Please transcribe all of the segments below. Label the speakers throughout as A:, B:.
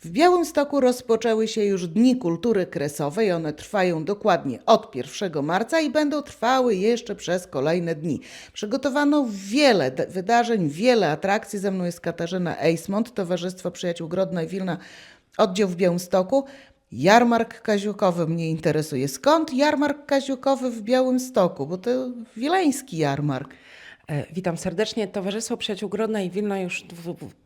A: W Białymstoku rozpoczęły się już Dni Kultury Kresowej. One trwają dokładnie od 1 marca i będą trwały jeszcze przez kolejne dni. Przygotowano wiele wydarzeń, wiele atrakcji. Ze mną jest Katarzyna Eismont, Towarzystwo Przyjaciół Grodna i Wilna, oddział w Białymstoku. Jarmark Kaziukowy mnie interesuje. Skąd jarmark Kaziukowy w Białymstoku? Bo to wileński jarmark.
B: E, Witam serdecznie. Towarzystwo Przyjaciół Grodna i Wilna już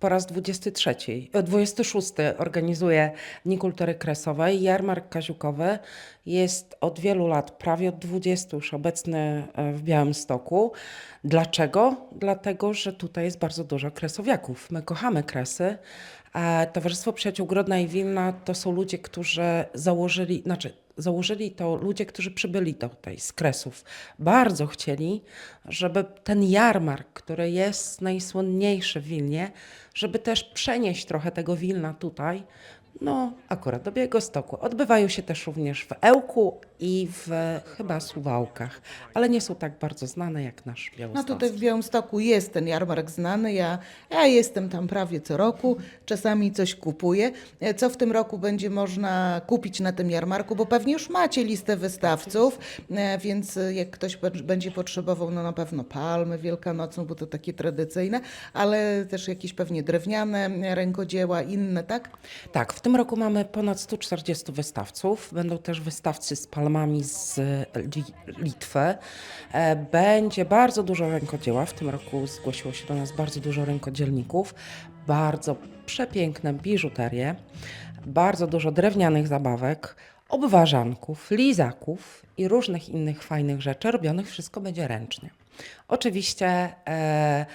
B: po raz 23, e, 26 organizuje Dni Kultury Kresowej. Jarmark Kaziukowy jest od wielu lat, prawie od 20 już obecny e, w Białymstoku. Dlaczego? Dlatego, że tutaj jest bardzo dużo kresowiaków. My kochamy kresy. Towarzystwo Przyjaciół Grodna i Wilna to są ludzie, którzy założyli, znaczy założyli to ludzie, którzy przybyli tutaj z Kresów. Bardzo chcieli, żeby ten jarmark, który jest najsłynniejszy w Wilnie, żeby też przenieść trochę tego Wilna tutaj, no akurat do Białegostoku. Odbywają się też również w Ełku i w chyba Suwałkach, ale nie są tak bardzo znane jak nasz
A: No
B: Białystok.
A: tutaj w Białymstoku jest ten jarmark znany. Ja, ja jestem tam prawie co roku, czasami coś kupuję. E, Co w tym roku będzie można kupić na tym jarmarku? Bo pewnie już macie listę wystawców, e, więc e, jak ktoś będzie potrzebował, no na pewno palmy wielkanocną, bo to takie tradycyjne, ale też jakieś pewnie drewniane rękodzieła, inne, tak?
B: Tak, w tym roku mamy ponad 140 wystawców. Będą też wystawcy z palmami z Li- Litwy. E, Będzie bardzo dużo rękodzieła. W tym roku zgłosiło się do nas bardzo dużo rękodzielników. Bardzo przepiękne biżuterie, bardzo dużo drewnianych zabawek, obwarzanków, lizaków i różnych innych fajnych rzeczy. Robionych wszystko będzie ręcznie. Oczywiście e,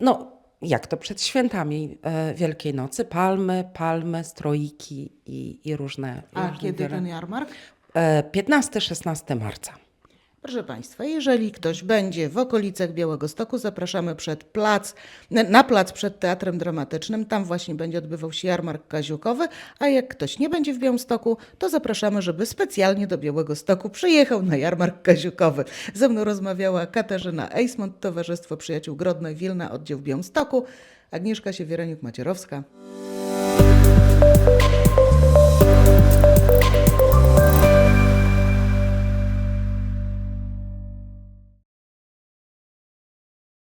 B: no, jak to przed świętami e, Wielkiej Nocy, palmy, palmy, stroiki i, i różne.
A: A
B: różne
A: kiedy
B: wyra-
A: ten jarmark?
B: E, 15-16 marca.
A: Proszę Państwa, jeżeli ktoś będzie w okolicach Białegostoku, zapraszamy przed plac, na plac przed Teatrem Dramatycznym. Tam właśnie będzie odbywał się jarmark kaziukowy, a jak ktoś nie będzie w Białymstoku, to zapraszamy, żeby specjalnie do Białegostoku przyjechał na jarmark kaziukowy. Ze mną rozmawiała Katarzyna Eismont, Towarzystwo Przyjaciół Grodno i Wilna, oddział w Białymstoku, Agnieszka Siewiereniuk-Macierowska.